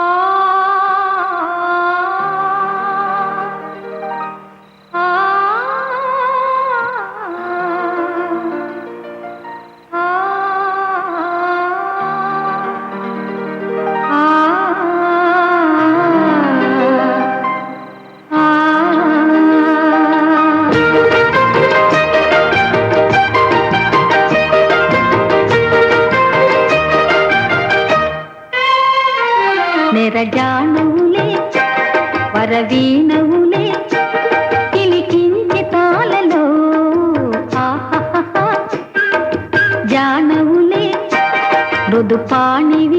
Oh. నెరజానవులే వరవీణవులే కిలికించి తాళలో ఆహాహా జానవులే మృదుపాణివి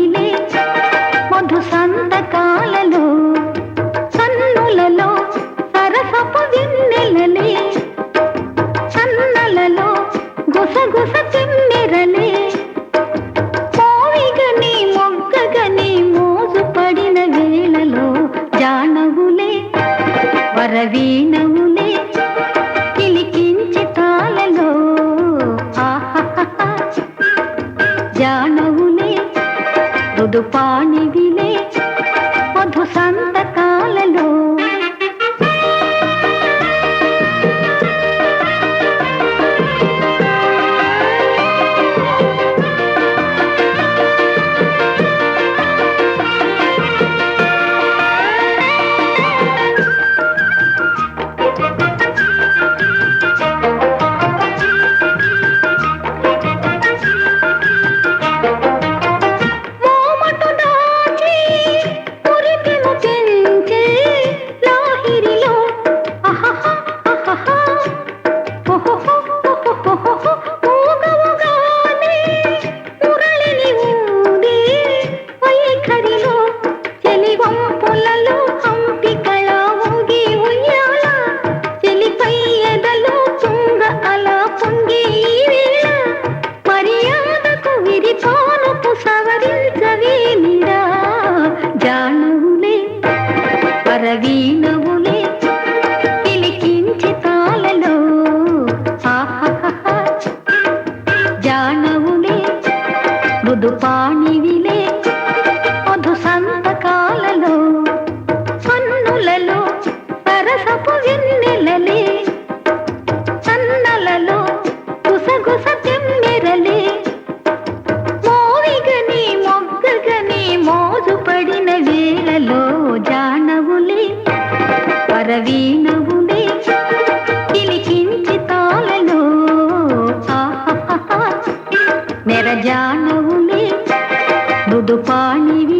పరవీణములే కిలికించి తాళలో ఆహాహా జానవులే మృదుపాణివిలే మధు మృదుపాణివిలే మధు సంతకాలలో పన్నులలో పరసపు వెన్నెలలే సన్నలలో గుసగుస తెమ్మెరలే మోవిగని మొగ్గగని మోజు పడిన వేళలో జానవులే పరవీణవులే కిలికించి తాళలో ఆహాహా నెరజానవులే మృదుపాణివిలే